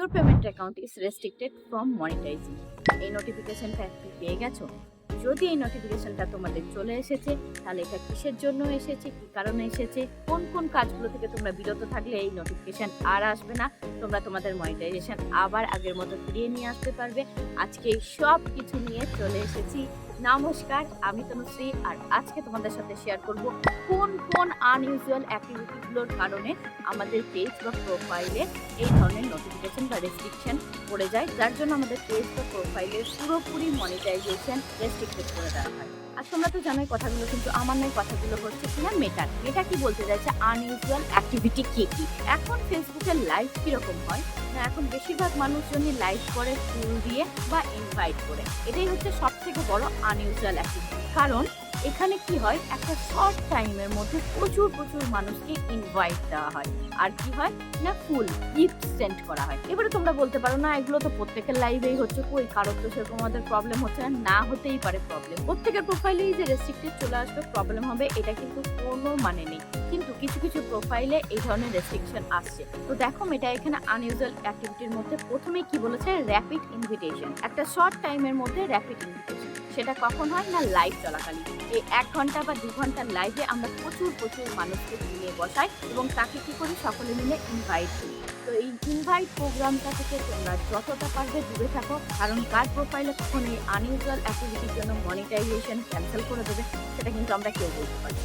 Your payment account is restricted from monetizing. এই নোটিফিকেশনটা তুমি পেয়ে গেছো? যদি এই নোটিফিকেশনটা তোমাদের চলে এসেছে, তাহলে এটা কিসের জন্য এসেছে? কি কারণে এসেছে? কোন কোন কাজগুলো থেকে তোমরা বিরত থাকলে এই নোটিফিকেশন আর আসবে না? তোমরা তোমাদের মনিটাইজেশন আবার আগের মতো ফিরিয়ে নিয়ে আসতে পারবে। আজকে এই সব কিছু নিয়ে চলে এসেছি। নমস্কার, আমি তনুশ্রী আর আজকে তোমাদের সাথে শেয়ার করব কোন কোন আনইউজুয়াল অ্যাক্টিভিটিগুলোর কারণে আমাদের পেজ বা প্রোফাইলে এই ধরনের নোটিফিকেশন বা রেস্ট্রিকশন পড়ে যায়, যার জন্য আমাদের পেজ বা প্রোফাইলের পুরোপুরি মনিটাইজেশন রেস্ট্রিক্টেড করে দেওয়া হয়। আর তোমরা তো জানোই কথাগুলো, কিন্তু আমার নয় কথাগুলো হচ্ছে কিনা মেটার মেটা কি বলতে চাইছে আনইউজুয়াল অ্যাক্টিভিটি কি কি? এখন ফেসবুকের লাইভ কীরকম হয়? না, এখন বেশিরভাগ মানুষজনই লাইভ করে ফুল দিয়ে বা ইনভাইট করে। এটাই হচ্ছে সব থেকে বড় আনইউজুয়াল অ্যাক্টিভিটি কারণ এখানে কি হয়? একটা শর্ট টাইমের মধ্যে প্রচুর প্রচুর মানুষকে ইনভাইট দেওয়া হয়। আর কি হয়? না ফুল গিফট সেন্ড করা হয়। এবারে তোমরা বলতে পারো, না, এগুলো তো প্রত্যেকের লাইভেই হচ্ছে, কই? কারোর তো সেরকম আমাদের প্রবলেম হচ্ছে না। না, হতেই পারে প্রবলেম প্রত্যেকের প্রোফাইলেই যে রেস্ট্রিক্টেড চলে আসবে প্রবলেম হবে, এটা কিন্তু কোনো মানে নেই। কিন্তু কিছু কিছু প্রোফাইলে এই ধরনের রেস্ট্রিকশন আসছে। তো দেখো এটা এখানে আনইউজুয়াল অ্যাক্টিভিটির মধ্যে প্রথমেই কি বলেছে? র্যাপিড ইনভিটেশন একটা শর্ট টাইমের মধ্যে র্যাপিড ইনভিটেশন সেটা কখন হয় না লাইভ চলাকালীন। এই এক ঘণ্টা বা দু ঘণ্টার লাইভে আমরা প্রচুর প্রচুর মানুষকে নিয়ে বসাই এবং তাকে কী করি? সকলে মিলে ইনভাইট করি। তো এই ইনভাইট প্রোগ্রামটা থেকে তোমরা যতটা পারবে দূরে থাকো। কারণ কার প্রোফাইলে কখন এই আনইউজুয়াল অ্যাক্টিভিটির জন্য মনিটাইজেশন ক্যান্সেল করে দেবে, সেটা কিন্তু আমরা কেউ বলতে পারি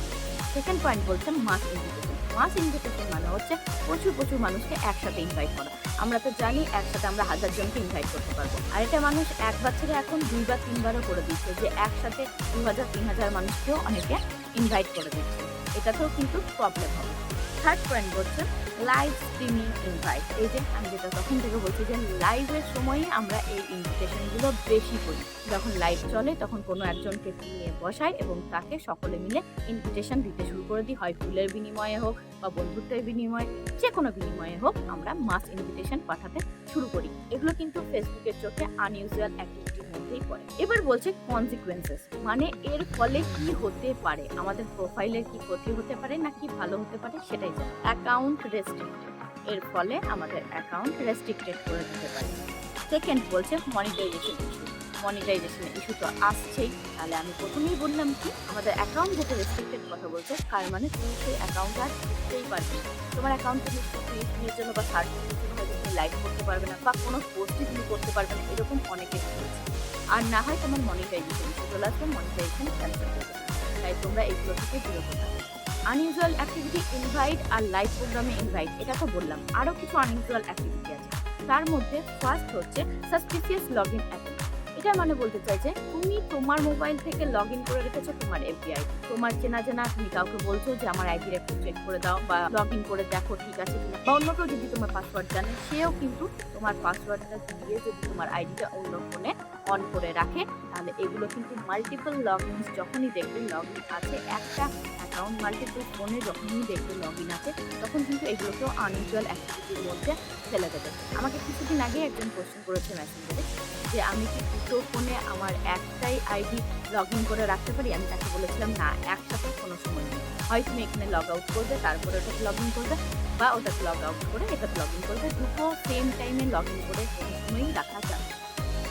সেকেন্ড পয়েন্ট বলছে মাস ইনভিটেশন মাস ইনভিটেশন মানে হচ্ছে, প্রচুর প্রচুর মানুষকে একসাথে ইনভাইট করা। আমরা তো জানি একসাথে আমরা হাজার জনকে ইনভাইট করতে পারব। আর এটা মানুষ একবার ছেড়ে এখন দুইবার, তিনবারও করে দিচ্ছে যে একসাথে দু হাজার তিন হাজার মানুষকেও অনেকে ইনভাইট করে দিচ্ছে। এটাতেও কিন্তু প্রবলেম হবে। থার্ড পয়েন্ট বলছে লাইভ স্ট্রিমিং ইনভাইট এই যে আমি যেটা তখন থেকে বলছি যে লাইভের সময়ে আমরা এই ইনভিটেশনগুলো বেশি করি। যখন লাইভ চলে, তখন কোনো একজনকে নিয়ে বসাই এবং তাকে সকলে মিলে ইনভিটেশন দিতে শুরু করে দিই। হয় ফুলের বিনিময়ে হোক বা বন্ধুত্বের বিনিময়ে যে কোনো বিনিময়ে হোক আমরা মাস ইনভিটেশন পাঠাতে শুরু করি। এগুলো কিন্তু ফেসবুকের চোখে আনইউজুয়াল অ্যাক্টিভিটির মধ্যেই পড়ে। এবার বলছে কনসিকুয়েন্সেস মানে এর ফলে কি হতে পারে? আমাদের প্রোফাইলের কি ক্ষতি হতে পারে না কি ভালো হতে পারে সেটাই জানি। অ্যাকাউন্ট রেস্ট্রিক্টেড এর ফলে আমাদের অ্যাকাউন্ট রেস্ট্রিক্টেড করে দিতে পারে। সেকেন্ড বলছে মনিটাইজেশন ইস্যু মনিটাইজেশন ইস্যু তো আসছেই। তাহলে আমি প্রথমেই বললাম কি, আমাদের অ্যাকাউন্ট যেটা রেস্ট্রিক্টেড কথা বলছে, তার মানে তুমি সেই অ্যাকাউন্ট আর পারবে তোমার অ্যাকাউন্ট নিশ্চয়ই জন্য বা সার্ভিসের জন্য তুমি লাইভ করতে পারবে না বা কোনো পোস্টই তুমি করতে পারবে না, এরকম অনেকে রয়েছে। আর না হয় তোমার মনিটাইজেশন চলে আসবে মনিটাইজেশন ক্যান্সেল করবে তাই তোমরা এইগুলো থেকে বিরত থাকো। আনইউজুয়াল অ্যাক্টিভিটি ইনভাইট আর লাইভ প্রোগ্রামে ইনভাইট এটা তো বললাম। আরও কিছু আনইউজুয়াল অ্যাক্টিভিটি আছে। তার মধ্যে ফার্স্ট হচ্ছে সাসপিসিয়াস লগ ইন অ্যাকাউন্ট এটা মানে বলতে চাইছে তুমি তোমার মোবাইল থেকে লগ ইন করে রেখেছো তোমার এফবিআই তোমার চেনা জানা তুমি কাউকে বলছো যে আমার আইডি একটু চেক করে দাও বা লগ ইন করে দেখো ঠিক আছে কিনা। বা অন্য কেউ যদি তোমার পাসওয়ার্ড জানে, সেও কিন্তু তোমার পাসওয়ার্ডটা দিয়ে যদি তোমার আইডিটা অন্য ফোনে অন করে রাখে, তাহলে এগুলো কিন্তু মাল্টিপল লগ ইনস যখনই দেখবে লগ ইন আছে একটা অ্যাকাউন্ট মাল্টিপল ফোনে যখনই দেখবে লগ ইন আছে, তখন কিন্তু এগুলোকেও আনইউজুয়াল অ্যাক্টিভিটির মধ্যে ফেলে দেবে। আমাকে কিছুদিন আগে একজন কোশ্চেন করেছে মেসেঞ্জারে যে, আমি কি দুটো ফোনে আমার একটাই আইডি লগ ইন করে রাখতে পারি? আমি তাকে বলেছিলাম, না, একসাথে কোনো সময় নেই। হয় তুমি এখানে লগ আউট করবে, তারপরে ওটাকে লগ ইন করবে বা ওটাকে লগ আউট করে এটাকে লগ ইন করবে। দুটো সেম টাইমে লগ ইন করে কোনো সময়ই রাখা যাবে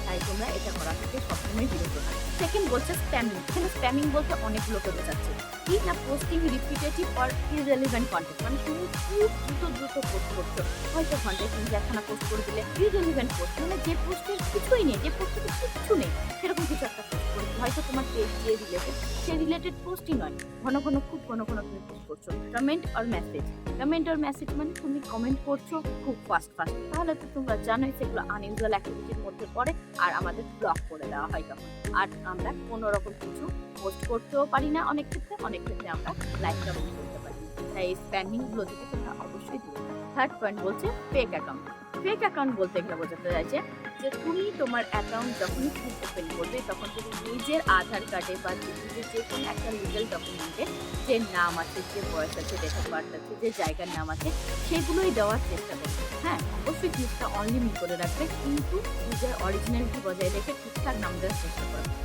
তাই তোমরা এটা করা থেকে সবসময় বিরত থাকো। সেকেন্ড বলছে স্প্যামিং এখানে স্প্যামিং বলতে অনেক লোকে বোঝাচ্ছে কি না posting repetitive or irrelevant content মানে তুমি খুব দ্রুত দ্রুত পোস্ট করছ? হয়তো ঘন্টায় তুমি একখানা পোস্ট করে দিলে ইরেলিভেন্ট পোস্ট মানে যে পোস্টের কিছুই নেই, যে পোস্টের কিছু নেই, সেরকম কিছু একটা পোস্ট করে হয়তো তোমার পেজ যে রিলেটেড সে রিলেটেড পোস্টই নয়। ঘন ঘন, খুব ঘন ঘন তুমি পোস্ট করছ। Comment or message comment or message মানে তুমি কমেন্ট করছ খুব ফাস্ট ফাস্ট তাহলে তো তোমরা জানোই সেগুলো আনইউজুয়াল অ্যাক্টিভিটির মধ্যে পড়ে আর আমাদের ব্লক করে দেওয়া হয় তখন। আর আমরা কোনো রকম কিছু পোস্ট করতেও পারি না। অনেক ক্ষেত্রে অনেক ক্ষেত্রে আমরা লাইভ করতে পারি। তাই এই স্প্যামিংগুলো থেকে তোমরা অবশ্যই দূরে থার্ড পয়েন্ট বলছে ফেক অ্যাকাউন্ট ফেক অ্যাকাউন্ট বলতে এগুলো বোঝাতে চাইছে যে তুমি তোমার অ্যাকাউন্ট যখনই তুমি ওপেন করবে, তখন তুমি নিজের আধার কার্ডে বা নিজের যে কোনো একটা লিগাল ডকুমেন্টে যে নাম আছে, যে বয়স আছে ডেট অফ বার্থ আছে, যে জায়গার নাম আছে, সেগুলোই দেওয়ার চেষ্টা করবে। হ্যাঁ অবশ্যই জিনিসটা অনলিমিট করে রাখবে, কিন্তু নিজের অরিজিনালিটি বজায় রেখে ঠিকঠাক নাম দেওয়ার চেষ্টা করবে।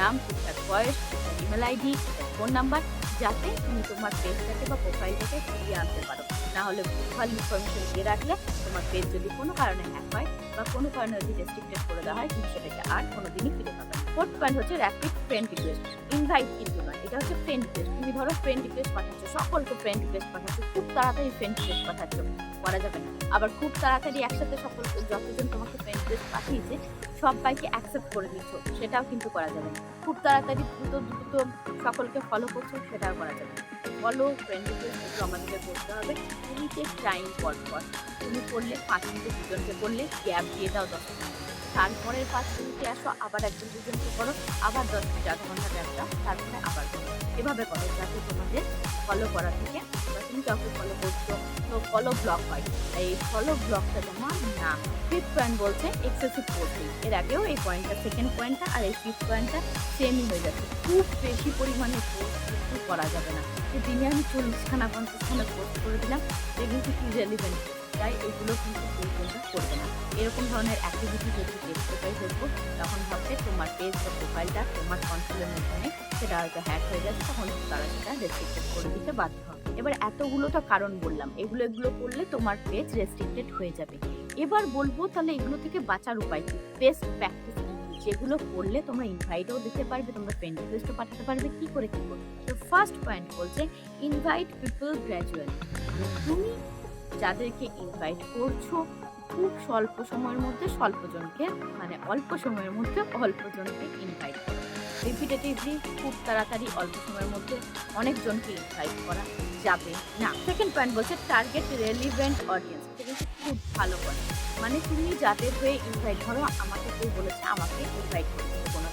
নাম, তার বয়স ইমেল আইডি ফোন নাম্বার যাতে তুমি তোমার পেজটাকে বা প্রোফাইলটাকে ফিরিয়ে আনতে পারো। না হলে ভুলভাল ইনফরমেশন দিয়ে রাখলে তোমার পেজ যদি কোনো কারণে হ্যাক হয় বা কোনো কারণে যদি রেস্ট্রিক্টেড করে দেওয়া হয়, তুমি সেটাকে আর কোনোদিনই ফিরে পাবে ফোর্থ পয়েন্ট হচ্ছে র্যাপিড ফ্রেন্ড রিকোয়েস্ট ইনভাইট কিন্তু নয়, এটা হচ্ছে ফ্রেন্ড রিকোয়েস্ট তুমি ধরো ফ্রেন্ড রিকোয়েস্ট পাঠাচ্ছ, সকলকে ফ্রেন্ড রিকোয়েস্ট পাঠাচ্ছ, খুব তাড়াতাড়ি ফ্রেন্ড রিকোয়েস্ট পাঠাচ্ছ, করা যাবে না। আবার খুব তাড়াতাড়ি একসাথে সকল যতজন তোমাকে ফ্রেন্ড রিকোয়েস্ট পাঠিয়েছে, সবাইকে অ্যাকসেপ্ট করে দিচ্ছ সেটাও কিন্তু করা যাবে না। খুব তাড়াতাড়ি দ্রুত দ্রুত সকলকে ফলো করছ, সেটাও করা যাবে না। ফলো ফ্রেন্ড রিকোয়েস্ট একটু আমাদেরকে করতে হবে। লিমিটেড টাইম পর পর তুমি করলে, পাঁচ মিনিটে দুজনকে করলে গ্যাপ দিয়ে দাও দশ মিনিট। তারপরের পাঁচ মিনিটে আসো, আবার একজন দুজনকে করো, আবার দশ মিনিট, আধা ঘণ্টা দাও, তারপরে আবার এভাবে করো, যাতে তোমাদের ফলো করা থেকে। বা তুমি কাউকে ফলো করছ, তো ফলো ব্লক হয়। তাই এই ফলো ব্লকটা তোমার না ফিফথ পয়েন্ট বলছে এক্সেসিভ পোস্টিং এর আগেও এই পয়েন্টটা সেকেন্ড পয়েন্টটা আর এই ফিফথ পয়েন্টটা সেমই হয়ে যাচ্ছে। খুব বেশি পরিমাণে পোস্ট করা যাবে না। যে দিনে আমি চল্লিশখানা, পঞ্চাশখানা পোস্ট করে দিলাম। এগুলো কি রেলিভেন্ট তাই এগুলো কিন্তু কেউ করবে না। এরকম ধরনের অ্যাক্টিভিটি যদি পাই দেখব, তখন ভাববে তোমার পেজ বা প্রোফাইলটা তোমার কন্ট্রোলের মধ্যে সেটা হয়তো হ্যাক হয়ে যাচ্ছে তখন তারা সেটা রেস্ট্রিক্টেড করে দিতে বাধ্য হবে। এবার এতগুলো তো কারণ বললাম, এগুলো এগুলো করলে তোমার পেজ রেস্ট্রিক্টেড হয়ে যাবে। এবার বলব তাহলে এগুলো থেকে বাঁচার উপায় কি? বেস্ট প্র্যাকটিস যেগুলো করলে তোমরা ইনভাইটও দিতে পারবে, তোমরা ফ্রেন্ড রিকোয়েস্টও পাঠাতে পারবে, কি করে কি করবে তো ফার্স্ট পয়েন্ট বলছে ইনভাইট পিপল গ্র্যাজুয়ালি তুমি যাদেরকে ইনভাইট করছ, খুব স্বল্প সময়ের মধ্যে স্বল্পজনকে মানে অল্প সময়ের মধ্যে অল্পজনকে ইনভাইট করো। রিপিটেটিভলি খুব তাড়াতাড়ি অল্প সময়ের মধ্যে অনেকজনকে ইনভাইট করা যাবে না। সেকেন্ড পয়েন্ট বলছে টার্গেট রেলিভেন্ট অডিয়েন্স কিন্তু খুব ভালো করে মানে তুমি যাদের হয়ে ইনভাইট ধরো, আমাকে কেউ বলেছে, আমাকে ইনভাইট করতে কোনো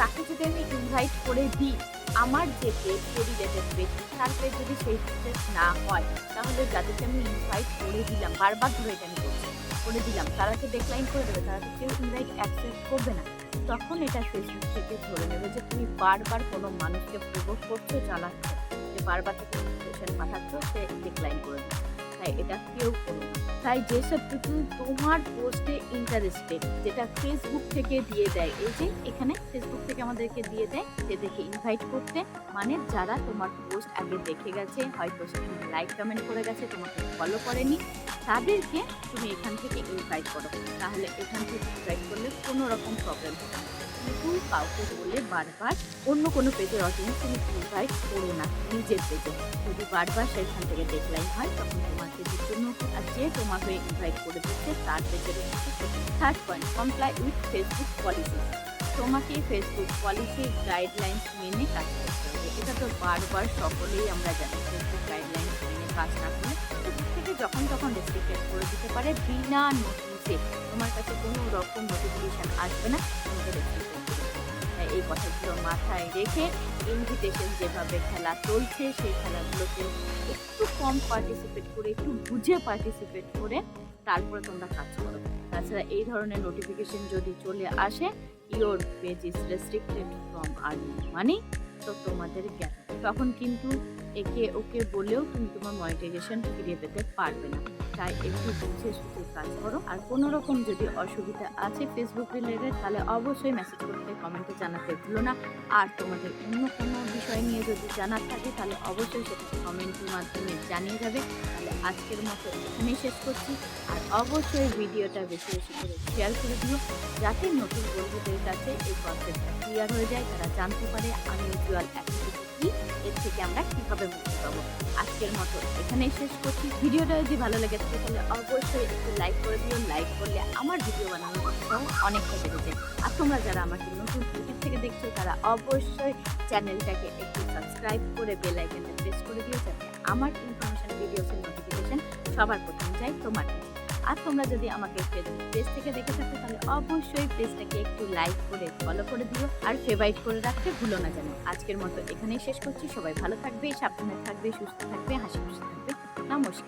তাকে যদি আমি ইনভাইট করে দিই আমার যে পেজ যে রিলেটেড পেজ তার পেজ যদি সেই পেজ না হয়, তাহলে যাদেরকে আমি ইনভাইট করে দিলাম, বারবার ধরে এটা আমি করছি করে দিলাম তারা তো ডিক্লাইন করে দেবে তারা তো কেউ ইনভাইট অ্যাকসেপ্ট করবে না। তখন এটা ফেসবুক থেকে ধরে নেবে যে তুমি বারবার কোনো মানুষকে প্রবোধ করছ, চালাচ্ছ, যে বারবার তাকে ইনভিটেশন পাঠাচ্ছ, সে ডিক্লাইন করে দেবে। তাই এটা কেউ করো তাই যেসব পিপুল তোমার পোস্টে ইন্টারেস্টেড যেটা ফেসবুক থেকে দিয়ে দেয়, এই যে এখানে ফেসবুক থেকে আমাদেরকে দিয়ে দেয় যেদেরকে ইনভাইট করতে মানে যারা তোমার পোস্ট আগে দেখে গেছে, হয়তো সেখানে লাইক কমেন্ট করে গেছে, তোমাকে ফলো করেনি, তাদেরকে তুমি এখান থেকে ইনভাইট করো। তাহলে এখান থেকে ইনভাইট করলে কোনো রকম প্রবলেম হবে না। কিন্তু কাউকে বলে বারবার অন্য কোনো পেজের অডিয়েন্স তুমি ইনভাইট করো না, নিজের পেজে। যদি বারবার সেখান থেকে ডেকলাইন হয়, তখন তোমার পেজের জন্য আর যে তোমাকে ইনভাইট করে দিচ্ছে, তার পেজের third point comply with Facebook policy তোমাকে ফেসবুক পলিসি গাইডলাইন্স মেনে কাজ করতে হবে। এটা তো বারবার সকলেই আমরা জানি ফেসবুক গাইডলাইন্স মেনে কাজ না করলে থেকে যখন তখন রেস্ট্রিক্টেড করে দিতে পারে, বিনা নোটিসে তোমার কাছে কোনো রকম নোটিফিকেশান আসবে না, তোমাকে তাই এই কথাগুলো মাথায় রেখে ইনভিটেশন যেভাবে খেলা চলছে, সেই খেলাগুলোকে একটু কম পার্টিসিপেট করে, একটু বুঝে পার্টিসিপেট করে তারপরে তোমরা কাজ করো। তাছাড়া এই ধরনের নোটিফিকেশন যদি চলে আসে your page is restricted from earning money তো তোমাদের জ্ঞান। তখন কিন্তু একে ওকে বলেও তুমি তোমার মনিটাইজেশন ফিরে পেতে পারবে না। তাই একটু বুঝে সুঝে কাজ করো। আর কোনো রকম যদি অসুবিধা আছে ফেসবুক রিলেটেড তাহলে অবশ্যই মেসেজ করতে কমেন্টে জানাতে ভুলো না। আর তোমাদের অন্য কোনো বিষয় নিয়ে যদি জানার থাকে, তাহলে অবশ্যই সেটা কমেন্টের মাধ্যমে জানিয়ে যাবে। তাহলে আজকের মতো এখানেই শেষ করছি। আর অবশ্যই ভিডিওটা বেশি বেশি করে শেয়ার করে দিও, যাতে নতুন বন্ধুদের কাছে এই কনসেপ্টটা ক্লিয়ার হয়ে যায়। তারা জানতে পারে আনইউজুয়াল অ্যাক্টিভিটি কি এর থেকে আমরা কীভাবে মুক্তি পাবো? আজকের মতো এখানেই শেষ করছি। ভিডিওটা যদি ভালো লেগে থাকে, তাহলে অবশ্যই একটু লাইক করে দিও। লাইক করলে আমার ভিডিও বানানোর উৎসাহ অনেকটা বেড়ে যায়। আর তোমরা যারা আমাকে নতুন ইউটিউব থেকে দেখছ, তারা অবশ্যই চ্যানেলটাকে একটু সাবস্ক্রাইব করে বেল আইকনটা প্রেস করে দিও, যাতে আমার ইনফরমেশন ভিডিওসের নোটিফিকেশন সবার প্রথম যায় তোমার কাছে। আর তোমরা যদি আমাকে ফেসবুক পেজ থেকে দেখে থাকো তাহলে অবশ্যই পেজটাকে একটু লাইক করে ফলো করে দিও আর ফেভারিট করে রাখতে ভুলো না যেন। আজকের মতো এখানেই শেষ করছি। সবাই ভালো থাকবে, সাবধানে থাকবে, সুস্থ থাকবে, হাসি খুশি থাকবে। নমস্কার।